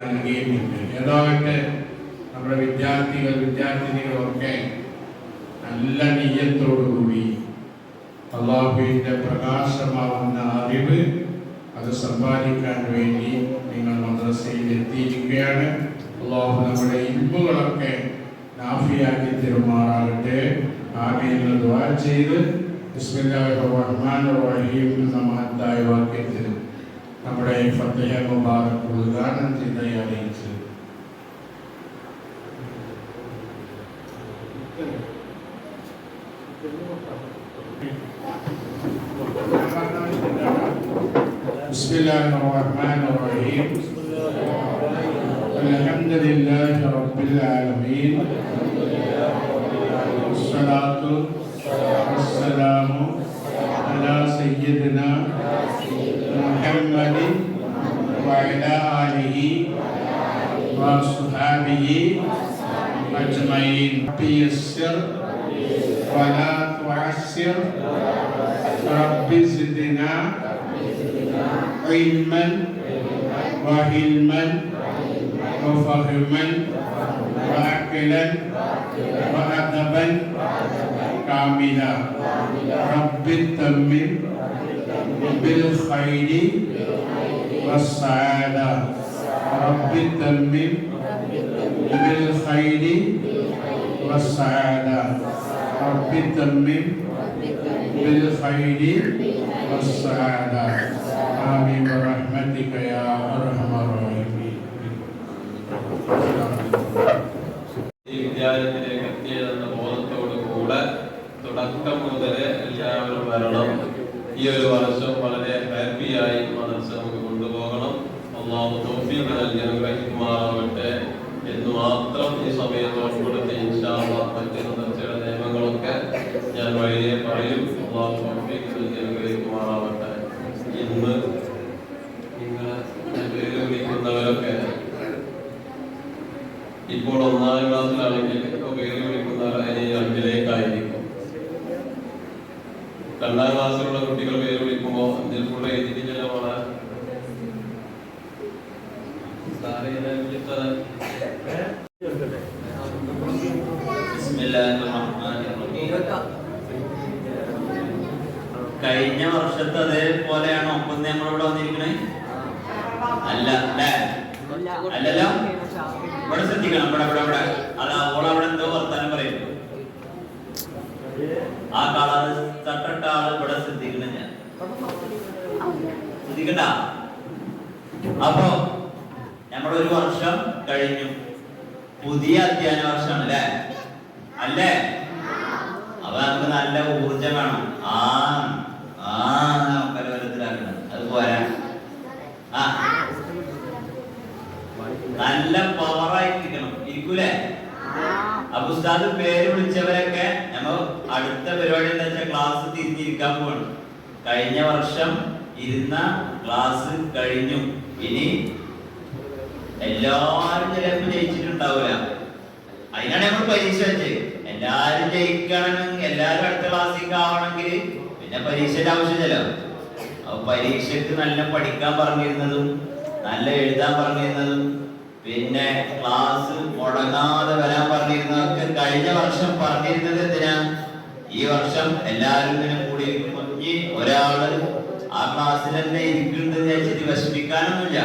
നൽകിയിട്ടുണ്ട്. ഏതാകട്ടെ നമ്മുടെ വിദ്യാർത്ഥികൾ വിദ്യാർത്ഥിനികളൊക്കെ നല്ല നീയത്തോടുകൂടി അള്ളാഹുവിന്റെ പ്രകാശമാവുന്ന അറിവ് അത് സമ്പാദിക്കാൻ വേണ്ടി നിങ്ങൾ മദ്രസയിൽ എത്തിയിരിക്കുകയാണ് അള്ളാഹു നമ്മുടെ ഇൽമുകളൊക്കെ നാഫിയാക്കി തരുമാറാകട്ടെ. ആമീൻ ദ്വാ ചെയ്ത് റഹ്മാനിർ റഹീം എന്ന മഹത്തായ വാക്യത്തിൽ നമ്മുടെ ഫത്തഹ മുബാറക് بسم الله الرحمن الرحيم. الحمد لله رب العالمين. والصلاة والسلام على سيدنا محمد وعلى آله وصحابه أجمعين. يسر ولا تعسر رب زدنا علما وحلما وفهما وعقلا وأدبا كاملا رب تمم بالخير والسعادة رب تمم بالخير والسعادة رب تمم بالخير والسعادة آمين برحمتك يا أرحم الراحمين ഈ വിദ്യാലയത്തിലേക്ക് എത്തിയതെന്ന ബോധത്തോടു കൂടെ തുടക്കം മുതൽ എല്ലാവരും വരണം ഈ ഒരു വർഷം വളരെ ഹാപ്പിയായി മനസ്സ് നമുക്ക് കൊണ്ടുപോകണം അള്ളാഹു തോഫീക്ക് നൽകി അനുഗ്രഹിക്കുമാറാവട്ടെ എന്ന് മാത്രം ഈ സമയത്ത് ഞാൻ വഴിയെ പറയും അള്ളാഹു തോഫീക്ക് നൽകി അനുഗ്രഹിക്കുമാറാവട്ടെ. ഇന്ന് നിങ്ങളെ വിളിക്കുന്നവരൊക്കെ ഇപ്പോൾ ഒന്നാം ക്ലാസ്സിലാണെങ്കിൽ ഇപ്പോൾ പേര് വിളിക്കുന്നവർ ഇനി അഞ്ചിലേക്കായിരിക്കും രണ്ടാം ക്ലാസ്സിലുള്ള കുട്ടികൾ പേര് വിളിക്കുമ്പോൾ അഞ്ചിൽ കൂടെ. കഴിഞ്ഞ വർഷത്തെ അതേപോലെയാണ് ഒപ്പം ഞങ്ങളിവിടെ വന്നിരിക്കണേ? അല്ല അല്ലേ? അല്ലല്ലോ? ഇവിടെ ശ്രദ്ധിക്കണം ഇവിടെ ഇവിടെ ഇവിടെ. അത് അവളവിടെ എന്തോ വർത്താനം പറയുന്നു ആ കളർ തട്ടിട്ട ആൾ ഇവിടെ ശ്രദ്ധിക്കണം ഞാൻ. ശ്രദ്ധിക്കണ്ട? അപ്പോ നമ്മുടെ ഒരു വർഷം കഴിഞ്ഞു. പുതിയ അധ്യയന വർഷമാണ് അല്ലേ? അല്ലേ അപ്പൊ നമുക്ക് നല്ല ഊർജം വേണം. ആ പോരാ. നല്ല പവറായിരിക്കണം ഇരിക്കൂലേ? അപ്പൊ ഉസ്താദ് പേര് വിളിച്ചവരൊക്കെ നമ്മൾ അടുത്ത പരിപാടി എന്താ വെച്ചാൽ ക്ലാസ് തിരിഞ്ഞിരിക്കാൻ പോകണം കഴിഞ്ഞ വർഷം ഇരുന്ന ക്ലാസ് കഴിഞ്ഞു. ഇനി എല്ലാരും ചിലപ്പോൾ ജയിച്ചിട്ടുണ്ടാവില്ല അതിനാണ് നമ്മൾ പരീക്ഷ വെച്ചത് എല്ലാരും ജയിക്കണമെങ്കിൽ എല്ലാരും അടുത്ത ക്ലാസ്സിൽ ആവണമെങ്കിൽ പിന്നെ പരീക്ഷയുടെ ആവശ്യമില്ലല്ലോ. അപ്പൊ പരീക്ഷയ്ക്ക് നല്ല പഠിക്കാൻ പറഞ്ഞിരുന്നതും നല്ല എഴുതാൻ പറഞ്ഞിരുന്നതും പിന്നെ ക്ലാസ് മുടങ്ങാതെ വരാൻ പറഞ്ഞിരുന്നതൊക്കെ കഴിഞ്ഞ വർഷം പറഞ്ഞിരുന്നത് എന്തിനാ? ഈ വർഷം എല്ലാവരും ഇങ്ങനെ കൂടി ഒരാൾ ആ ക്ലാസ്സിൽ തന്നെ ഇരിക്കുന്നത് വിഷമിക്കാനൊന്നുമില്ല